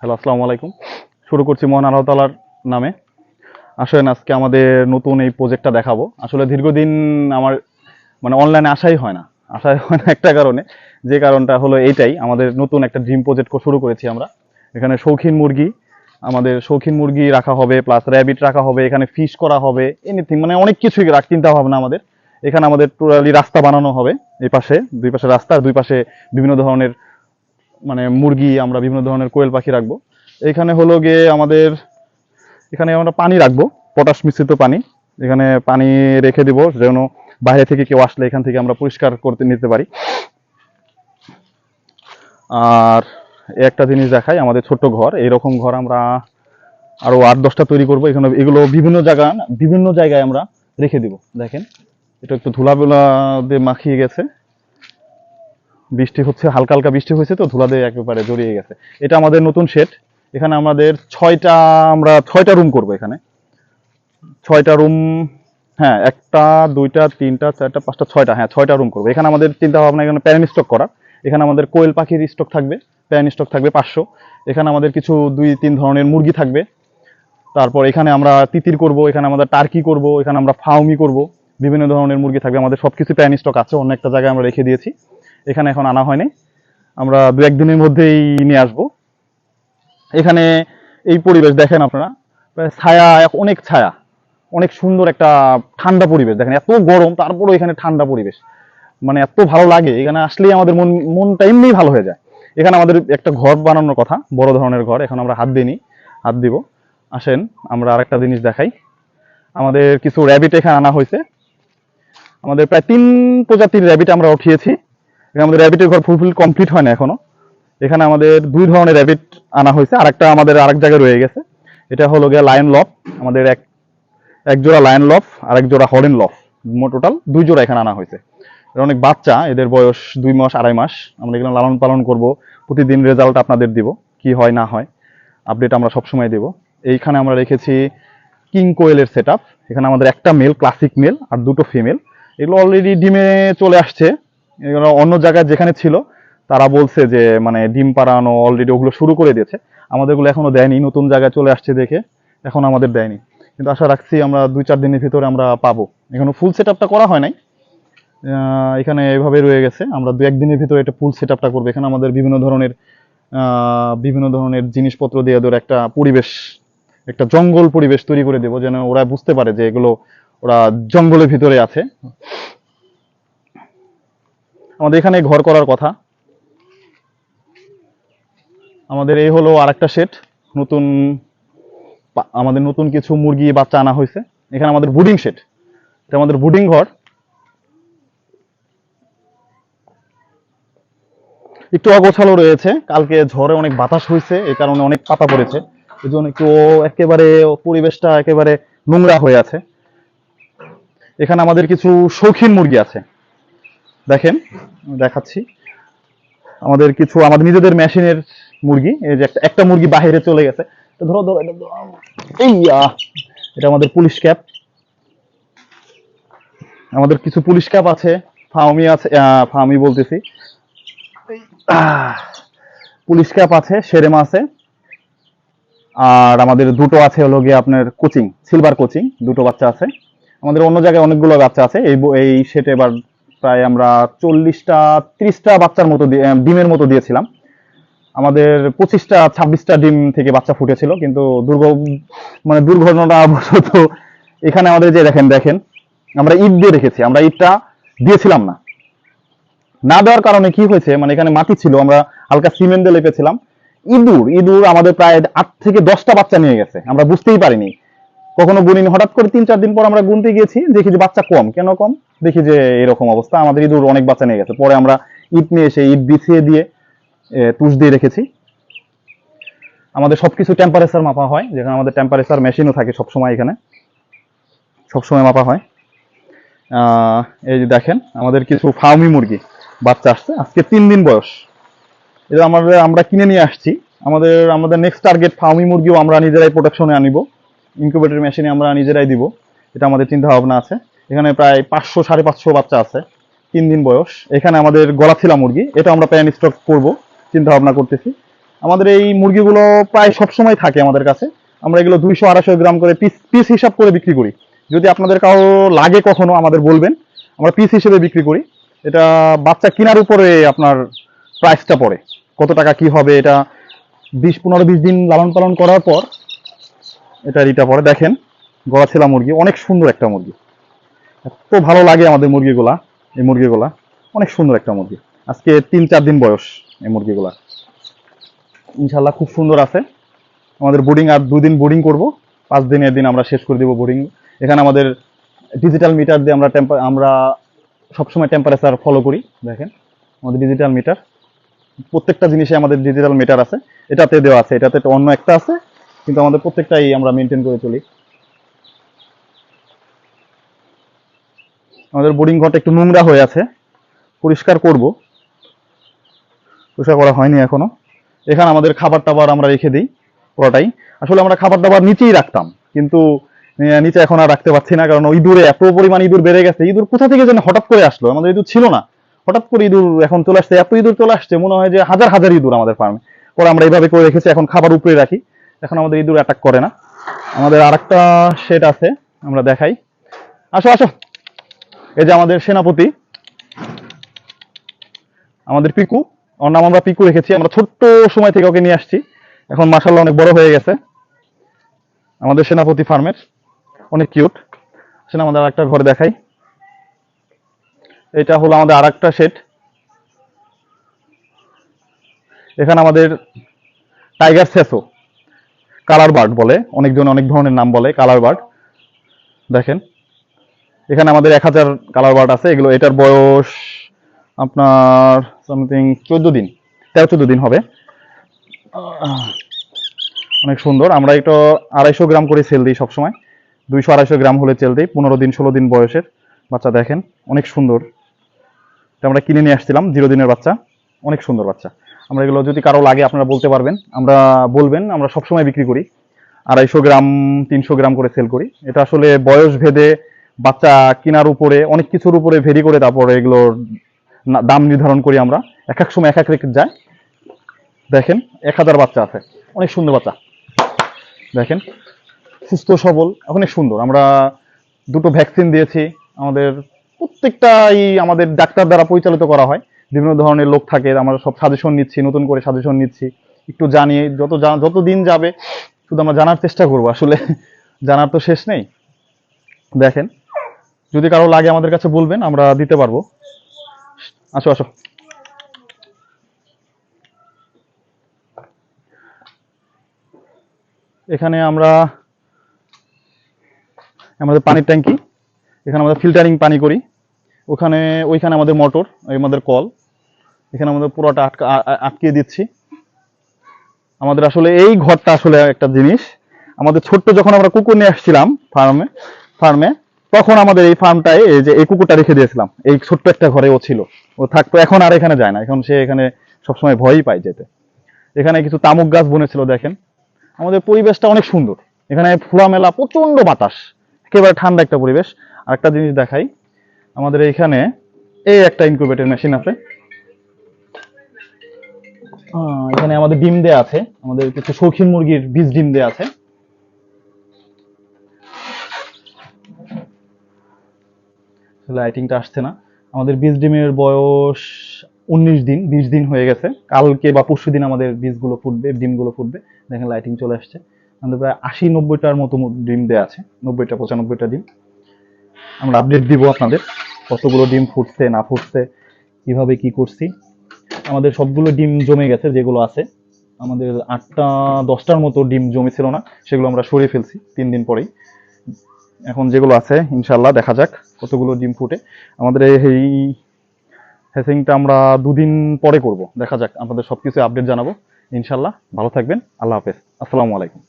Hello আসসালামু আলাইকুম। শুরু করছি মহান আল্লাহ তালার নামে। আসলে আজকে আমাদের নতুন এই প্রজেক্টটা দেখাবো। আসলে দীর্ঘদিন আমার মানে অনলাইনে আসাই হয় না। আসাই হয় না একটা কারণে। যে কারণটা হলো এইটাই, আমাদের নতুন একটা ড্রিম প্রজেক্ট শুরু করেছি আমরা। এখানে শৌখিন মুরগি, আমাদের শৌখিন মুরগি রাখা হবে প্লাস র্যাবিট রাখা হবে, এখানে ফিশ করা হবে এনিথিং মানে অনেক কিছুই রাখ চিন্তা ভাবনা আমাদের। এখানে আমাদের টোটালি রাস্তা বানানো হবে, এই পাশে, দুই পাশে রাস্তা, দুই পাশে বিভিন্ন ধরনের মানে মুরগি আমরা বিভিন্ন ধরনের কোয়েল পাখি রাখব। এখানে হলো গিয়ে আমাদের, এখানে আমরা পানি রাখব, পটাশ মিশ্রিত পানি। এখানে পানি রেখে দিব যেন বাইরে থেকে কেউ আসলে এখান থেকে আমরা পরিষ্কার করতে নিতে পারি। আর একটা জিনিস দেখাই, আমাদের ছোট্ট ঘর। এইরকম ঘর আমরা আরও আট দশটা তৈরি করব। এখানে এগুলো বিভিন্ন জায়গা, বিভিন্ন জায়গায় আমরা রেখে দিব। দেখেন, এটা একটু ধুলাবেলা দিয়ে মাখিয়ে গেছে। বৃষ্টি হচ্ছে, হালকা হালকা বৃষ্টি হয়েছে তো ধুলা দিয়ে একেবারে জড়িয়ে গেছে। এটা আমাদের নতুন শেড এখানে আমাদের ছয়টা, আমরা ছয়টা রুম করব এখানে। ছয়টা রুম হ্যাঁ একটা, দুইটা, তিনটা, চারটা, পাঁচটা, ছয়টা হ্যাঁ ছয়টা রুম করব। এখানে আমাদের চিন্তা ভাবনা, এখানে প্যারেন স্টক করা। এখানে আমাদের কোয়েল পাখির স্টক থাকবে প্যারেন স্টক থাকবে পাঁচশো। এখানে আমাদের কিছু দুই, তিন ধরনের মুরগি থাকবে। তারপর এখানে আমরা তিতির করব, এখানে আমাদের টার্কি করব, এখানে আমরা ফাউমি করব। বিভিন্ন ধরনের মুরগি থাকবে, আমাদের সব কিছু প্যান স্টক আছে, অন্য একটা জায়গায় আমরা রেখে দিয়েছি। এখানে এখন আনা হয়নি। আমরা দু একদিনের মধ্যেই নিয়ে আসব। এখানে এই পরিবেশ দেখেন আপনারা ছায়া, অনেক ছায়া, অনেক সুন্দর একটা ঠান্ডা পরিবেশ দেখেন, এত গরম, তারপরেও এখানে ঠান্ডা পরিবেশ। মানে এত ভালো লাগে, এখানে আসলেই আমাদের মন, মনটা এমনিই ভালো হয়ে যায়। এখানে আমাদের একটা ঘর বানানোর কথা, বড় ধরনের ঘর, এখন আমরা হাত দিইনি, হাত দিব। আসেন, আমরা আরেকটা জিনিস দেখাই। আমাদের কিছু র্যাবিট এখানে আনা হয়েছে। আমাদের প্রায় তিন প্রজাতির র্যাবিট আমরা উঠিয়েছি। আমাদের র্যাবিটের ঘর ফুলফিল কমপ্লিট হয় না এখনও। এখানে আমাদের দুই ধরনের র্যাবিট আনা হয়েছে। আরেকটা আমাদের আরেক জায়গায় রয়ে গেছে। এটা হলো গিয়ে লায়ন লফ আমাদের এক এক জোড়া লায়ন লফ আর এক জোড়া হরেন লফ টোটাল দুই জোড়া এখানে আনা হয়েছে। এরা অনেক বাচ্চা, এদের বয়স দুই মাস, আড়াই মাস। আমরা এগুলো লালন পালন করব। প্রতিদিন রেজাল্ট আপনাদের দিব, কি হয়, না হয়। আপডেট আমরা সবসময় দেব। এইখানে আমরা রেখেছি কিং কোয়েলের সেট এখানে আমাদের একটা মেল ক্লাসিক মেল আর দুটো ফিমেল এগুলো অলরেডি ডিমে চলে আসছে। এগুলো অন্য জায়গায় যেখানে ছিল, তারা বলছে যে মানে ডিম পাড়ানো অলরেডি ওগুলো শুরু করে দিয়েছে। আমাদেরগুলো এখনও দেয়নি, নতুন জায়গায় চলে আসছে দেখে এখন আমাদের দেয়নি। কিন্তু আশা রাখছি আমরা দুই চার দিনের ভিতরে আমরা পাবো। এখনও ফুল সেট করা হয় নাই। এখানে এভাবে রয়ে গেছে। আমরা দু একদিনের ভিতরে একটা ফুল সেট আপটা করব। এখানে আমাদের বিভিন্ন ধরনের বিভিন্ন ধরনের জিনিসপত্র দিয়ে ওদের একটা পরিবেশ, একটা জঙ্গল পরিবেশ তৈরি করে দেবো, যেন ওরা বুঝতে পারে যে এগুলো ওরা জঙ্গলের ভিতরে আছে। আমাদের এখানে ঘর করার কথা। আমাদের এই হলো আরেকটা সেট নতুন আমাদের নতুন কিছু মুরগি, বাচ্চা আনা হয়েছে। এখানে আমাদের বুডিং সেট এটা আমাদের বুডিং ঘর। একটু অগোছালো রয়েছে, কালকে ঝড়ে অনেক বাতাস হয়েছে এই কারণে অনেক পাতা পড়েছে। এই জন্য একটু একেবারে পরিবেশটা একেবারে নোংরা হয়ে আছে। এখানে আমাদের কিছু শৌখিন মুরগি আছে। দেখেন দেখাচ্ছি। আমাদের কিছু, আমাদের নিজেদের মেশিনের মুরগি, এই যে একটা একটা মুরগি বাইরে চলে গেছে। তো ধরো ধরো এই এটা আমাদের পুলিশ ক্যাপ। আমাদের কিছু পুলিশ ক্যাপ আছে ফাউমি আছে ফাউমি বলতেছি। পুলিশ ক্যাপ আছে সেরেমা আছে। আর আমাদের দুটো আছে হলো গিয়ে আপনার কোচিং, সিলভার কোচিং, দুটো বাচ্চা আছে। আমাদের অন্য জায়গায় অনেকগুলো বাচ্চা আছে, এই এই সেটে এবার প্রায় আমরা চল্লিশটা, ত্রিশটা বাচ্চার মতো ডিমের মতো দিয়েছিলাম। আমাদের পঁচিশটা, ছাব্বিশটা ডিম থেকে বাচ্চা ফুটেছিল, কিন্তু দুর্গ মানে দুর্ঘটনাটা অবশ্য এখানে আমাদের যে দেখেন দেখেন, আমরা ঈদ দিয়ে রেখেছি, আমরা ঈদটা দিয়েছিলাম না। না দেওয়ার কারণে কি হয়েছে মানে এখানে মাটি ছিল, আমরা হালকা সিমেন্ট দিয়ে লেপেছিলাম। ইঁদুর ইঁদুর আমাদের প্রায় আট থেকে দশটা বাচ্চা নিয়ে গেছে, আমরা বুঝতেই পারিনি। কখনো গুনিনি হঠাৎ করে তিন, চার দিন পর আমরা গুনতে গিয়েছি, দেখি যে বাচ্চা কম। কেন কম? দেখি যে এরকম অবস্থা। আমাদের ইঁদুর অনেক বাচ্চা নিয়ে গেছে। পরে আমরা ইট নিয়ে এসে ইট বিছিয়ে দিয়ে তুষ দিয়ে রেখেছি। আমাদের সবকিছু টেম্পারেচার মাপা হয়। যেখানে আমাদের টেম্পারেচার মেশিনও থাকে সবসময় এখানে। সবসময় মাপা হয়। এই যে দেখেন, আমাদের কিছু ফার্মি মুরগি বাচ্চা আসছে। আজকে তিন দিন বয়স। এটা আমাদের, আমরা কিনে নিয়ে আসছি। আমাদের আমাদের নেক্সট টার্গেট ফার্মি মুরগিও আমরা নিজেরাই প্রোটেকশনে আনিব। ইনকিউবেটর মেশিনে আমরা নিজেরাই দিব। এটা আমাদের চিন্তা ভাবনা আছে। এখানে প্রায় পাঁচশো, সাড়ে পাঁচশো বাচ্চা আছে। তিন দিন বয়স। এখানে আমাদের গলাছিলা মুরগি, এটা আমরা প্যান স্টক করব, চিন্তা ভাবনা করতেছি। আমাদের এই মুরগিগুলো প্রায় সবসময় থাকে আমাদের কাছে। আমরা এগুলো দুইশো, আড়াইশো গ্রাম করে পিস পিস হিসাব করে বিক্রি করি। যদি আপনাদের কাউ লাগে কখনো আমাদের বলবেন, আমরা পিস হিসেবে বিক্রি করি। এটা বাচ্চা কেনার উপরে আপনার প্রাইসটা পড়ে। কত টাকা কি হবে, এটা বিশ, পনেরো, বিশ দিন লালন পালন করার পর এটা এটা পরে। দেখেন, গলা ছেলা মুরগি, অনেক সুন্দর একটা মুরগি। এত ভালো লাগে আমাদের মুরগিগুলা, এই মুরগিগুলা। অনেক সুন্দর একটা মুরগি। আজকে তিন চার দিন বয়স এই মুরগিগুলা। ইনশাল্লাহ খুব সুন্দর আছে। আমাদের বোর্ডিং আর দুদিন বোর্ডিং করব। পাঁচ দিনের দিন আমরা শেষ করে দেবো বোর্ডিং। এখানে আমাদের ডিজিটাল মিটার দিয়ে আমরা টেম্পার আমরা সবসময় টেম্পারেচার ফলো করি। দেখেন, আমাদের ডিজিটাল মিটার প্রত্যেকটা জিনিসে আমাদের ডিজিটাল মিটার আছে। এটাতে দেওয়া আছে। এটাতে অন্য একটা আছে। কিন্তু আমাদের প্রত্যেকটাই আমরা মেনটেন করে চলি। আমাদের বোর্ডিং ঘরটা একটু নোংরা হয়ে আছে। পরিষ্কার করব। পরিষ্কার করা হয়নি এখনও। এখানে আমাদের খাবার টাবার আমরা রেখে দিই পুরোটাই। আসলে আমরা খাবার দাবার নিচেই রাখতাম, কিন্তু নিচে এখন আর রাখতে পারছি না, কারণ ইঁদুরে এত পরিমাণ ইঁদুর বেড়ে গেছে। ইঁদুর কোথা থেকে যেন হঠাৎ করে আসলো? আমাদের ইঁদুর ছিল না। হঠাৎ করে ইঁদুর এখন চলে আসছে। এত ইঁদুর চলে আসছে, মনে হয় যে হাজার হাজার ইঁদুর আমাদের ফার্মে পরে আমরা এইভাবে করে রেখেছি, এখন খাবার উপরে রাখি। এখন আমাদের ইঁদুর অ্যাটাক করে না। আমাদের আরেকটা শেড আছে, আমরা দেখাই। আসো আসো। এই যে আমাদের সেনাপতি। আমাদের পিকু। ওর নাম আমরা পিকু রেখেছি। আমরা ছোট্ট সময় থেকে ওকে নিয়ে আসছি। এখন মাসাল্লাহ অনেক বড় হয়ে গেছে। আমাদের সেনাপতি ফার্মের। অনেক কিউট সেটা আমাদের আরেকটা ঘর দেখাই। এটা হলো আমাদের আরেকটা সেট এখানে আমাদের টাইগার সেসো কালার বার্ড বলে। অনেকজন অনেক ধরনের নাম বলে কালার বার্ড দেখেন, এখানে আমাদের এক হাজার কালার বার্ড আছে। এগুলো, এটার বয়স আপনার সামথিং চোদ্দ দিন, তেরো চোদ্দ দিন হবে। অনেক সুন্দর। আমরা একটু আড়াইশো গ্রাম করে সেল দিই সবসময়। দুইশো আড়াইশো গ্রাম হলে সেল দিই, পনেরো দিন, ষোলো দিন বয়সের বাচ্চা দেখেন, অনেক সুন্দর। এটা আমরা কিনে নিয়ে আসছিলাম, জিরো দিনের বাচ্চা, অনেক সুন্দর বাচ্চা। আমরা এগুলো যদি কারও লাগে আপনারা বলতে পারবেন। আমরা বলবেন, আমরা সবসময় বিক্রি করি। আড়াইশো গ্রাম, তিনশো গ্রাম করে সেল করি। এটা আসলে বয়স ভেদে বাচ্চা কেনার উপরে, অনেক কিছুর উপরে ভেরি করে তারপরে এগুলোর দাম নির্ধারণ করি আমরা। এক এক সময় এক এক রেখে যায়। দেখেন, এক হাজার বাচ্চা আছে। অনেক সুন্দর বাচ্চা। দেখেন, সুস্থ, সবল, অনেক সুন্দর। আমরা দুটো ভ্যাকসিন দিয়েছি। আমাদের প্রত্যেকটাই আমাদের ডাক্তার দ্বারা পরিচালিত করা হয়। বিভিন্ন ধরনের লোক থাকে, আমরা সব সাজেশন নিচ্ছি, নতুন করে সাজেশন নিচ্ছি। একটু জানি, যত যত দিন যাবে, শুধু আমরা জানার চেষ্টা করব। আসলে জানার তো শেষ নেই। দেখেন, যদি কারও লাগে আমাদের কাছে বলবেন, আমরা দিতে পারব। আসো আসো। এখানে আমরা, আমাদের পানির ট্যাঙ্কি, এখানে আমাদের ফিল্টারিং পানি করি। ওখানে, ওইখানে আমাদের মোটর আমাদের কল। এখানে আমাদের পুরোটা আটকা আটকিয়ে দিচ্ছি। আমাদের আসলে এই ঘরটা আসলে একটা জিনিস। আমাদের ছোট্ট যখন আমরা কুকুর নিয়ে আসছিলাম ফার্মে ফার্মে, তখন আমাদের এই ফার্মটায় এই যে এই কুকুরটা রেখে দিয়েছিলাম। এই ছোট্ট একটা ঘরে ও ছিল। ও থাকতো, এখন আর এখানে যায় না। এখন সে এখানে সবসময় ভয়ই পায় যেতে। এখানে কিছু তামুক গাছ বনেছিল, দেখেন। আমাদের পরিবেশটা অনেক সুন্দর। এখানে খোলামেলা প্রচণ্ড বাতাস। একেবারে ঠান্ডা একটা পরিবেশ। আর একটা জিনিস দেখাই। আমাদের এইখানে এই একটা ইনকিউবেটর মেশিন আছে। এখানে আমাদের ডিম দেয়া আছে। আমাদের কিছু শৌখিন মুরগির বীজ ডিম দেয়া আছে। লাইটিংটা আসছে না। আমাদের বীজ ডিমের বয়স উনিশ দিন, বিশ দিন হয়ে গেছে। কালকে বা পরশু দিন আমাদের বীজগুলো ফুটবে, ডিমগুলো ফুটবে। দেখেন লাইটিং চলে আসছে। আমাদের প্রায় আশি, নব্বইটার মতো ডিম দেওয়া আছে। নব্বইটা, পঁচানব্বইটা ডিম। আমরা আপডেট দিব আপনাদের কতগুলো ডিম ফুটছে, না ফুটছে, কীভাবে কি করছি। আমাদের সবগুলো ডিম জমে গেছে, যেগুলো আছে। আমাদের আটটা, দশটার মতো ডিম জমেছিল না, সেগুলো আমরা সরিয়ে ফেলছি তিন দিন পরেই। এখন যেগুলো আছে ইনশাল্লাহ দেখা যাক কতগুলো ডিম ফুটে। আমাদের এই- হ্যাসিংটা আমরা দুদিন পরে করব। দেখা যাক, আপনাদের সবকিছু আপডেট জানাব। ইনশাল্লাহ ভালো থাকবেন, আল্লাহ হাফেজ। আসসালামু আলাইকুম।